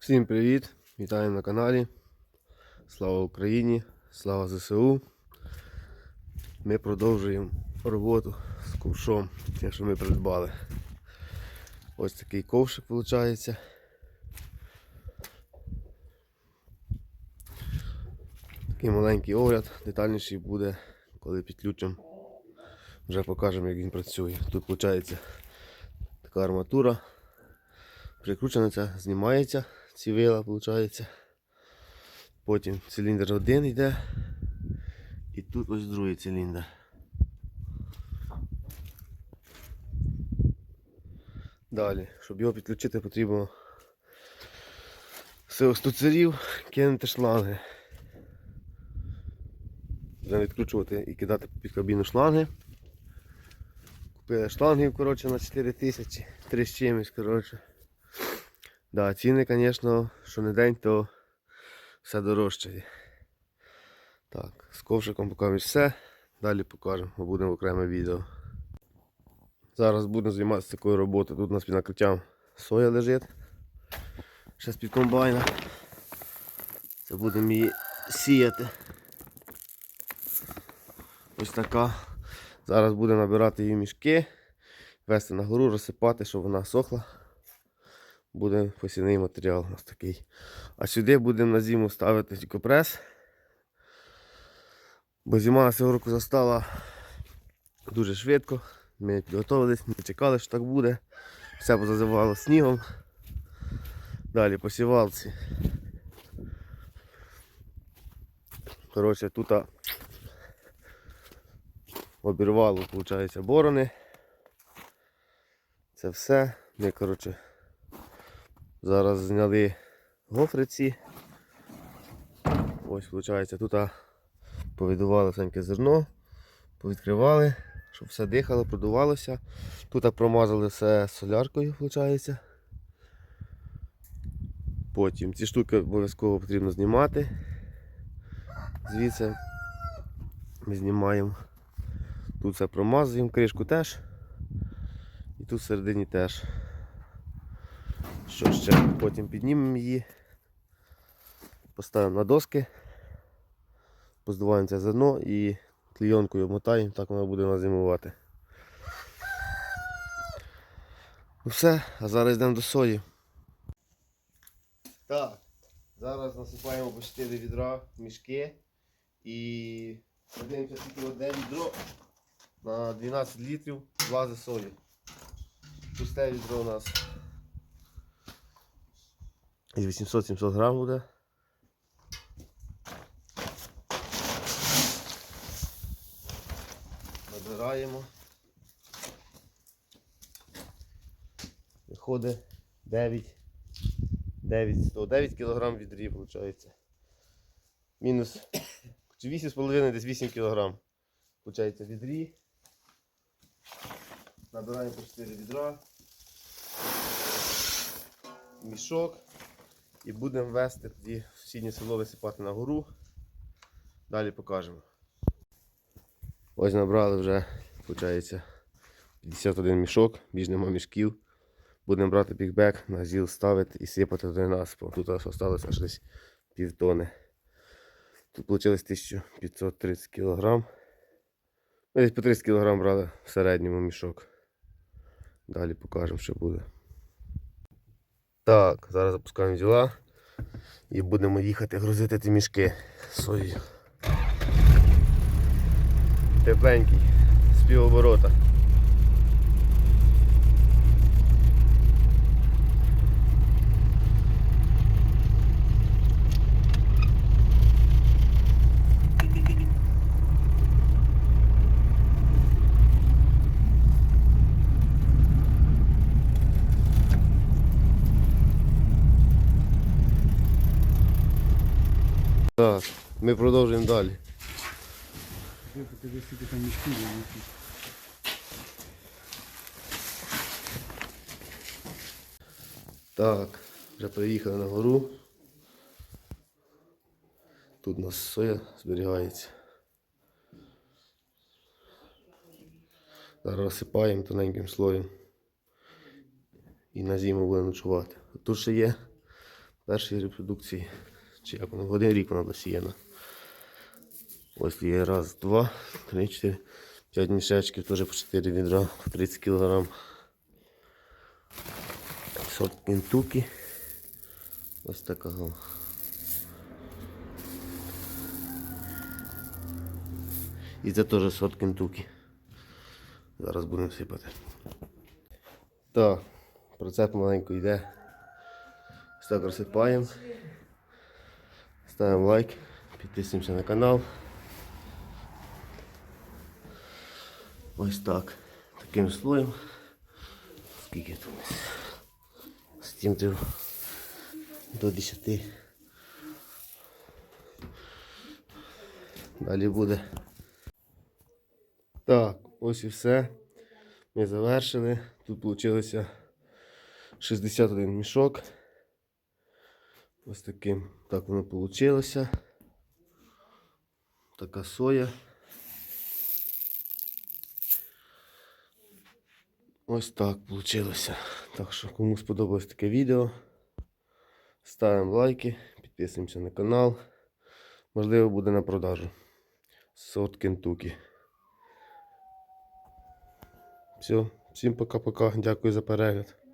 Всім привіт! Вітаю на каналі. Слава Україні! Слава ЗСУ! Ми продовжуємо роботу з ковшом, те, що ми придбали. Ось такий ковшик виходить. Такий маленький огляд, детальніший буде, коли підключимо. Вже покажемо, як він працює. Тут виходить така арматура. Прикручена ця знімається, ці виходить. Потім циліндр один йде. І тут ось другий циліндр. Далі, щоб його підключити, потрібно з остуцерів кинути шланги. Вже відкручувати і кидати під кабіну шланги. Купили шлангів коротше, на 4 тисячі, 3 з чимось. коротше. Да, ціни, звісно, що не день, то все дорожчає. Так, з ковшиком поки все. Далі покажемо, бо будемо окреме відео. Зараз будемо займатися такою роботою. Тут у нас під накриттям соя лежить. Ще з-під комбайна. Це будемо її сіяти. Ось така. Зараз будемо набирати її мішки, вести на гору, розсипати, щоб вона сохла. Буде посівний матеріал у нас такий. А сюди будемо на зиму ставити тікопрес. Бо зима на цього року застала дуже швидко. Ми підготувалися, не чекали, що так буде. Все позазивало снігом. Далі посівалці. Коротше, тут обірвало, виходить, борони. Це все. Ми, коротше, зараз зняли гофриці. Ось, виходить, тут а, повидували всеньке зерно, повідкривали, щоб все дихало, продувалося. Тут промазали все соляркою, виходить. Потім ці штуки обов'язково потрібно знімати. Звідси ми знімаємо. Тут все промазуємо, кришку теж. І тут всередині теж. Що ще? Потім піднімемо її, поставимо на доски, поздуваємо це зерно і клійонкою обмотаємо, так воно буде нас зимувати. Ну все, а зараз йдемо до сої. Так, зараз насипаємо по 4 відра мішки і подивимося, скільки одне відро на 12 літрів влазить сої. Пусте відро у нас із 800-700 грам буде. Набираємо. Виходить 9, 9, 100, 9 кг відрі, виходить. Мінус 8,5 десь 8 кг. Получається відрі. Набираємо по 4 відра. Мішок. І будемо вести тоді в сусіднє село висипати на гору. Далі покажемо. Ось набрали вже, виходить, 51 мішок, більш нема мішків. Будемо брати пікбек, на зіл ставити і сипати до нас. Тут аж залишилося аж десь півтони. Тут вийшло 1530 кг. Десь по 30 кг брали в середньому мішок. Далі покажемо, що буде. Так, зараз запускаємо діла і будемо їхати грузити ті мішки сою. Тепленький, з півоборота. Так, ми продовжуємо далі. Так, вже приїхали на гору. Тут у нас соя зберігається. Зараз розсипаємо тоненьким слоєм. І на зиму буде ночувати. Тут ще є першій репродукції. Чи як воно? В один рік вона досіяна. Ось є раз, два, три, чотири, п'ять мішечків, теж по 4 відра, 30 кг. Сорт кентукі. Ось така. І це теж сорт кентукі. Зараз будемо сипати. Так, процес маленько йде. Ось так розсипаємо. Ставимо лайк, підписуємося на канал. Ось так. Таким слоєм. Скільки тут? у нас? Стімтив до 10. Далі буде. Так, ось і все. Ми завершили. Тут вийшло 61 мішок. Ось таким так воно вийшло. Така соя. Ось так вийшло. Так що, кому сподобалось таке відео, ставимо лайки, підписуємося на канал. Можливо, буде на продажу. Сорт Кентукі. Все, всім пока-пока. Дякую за перегляд.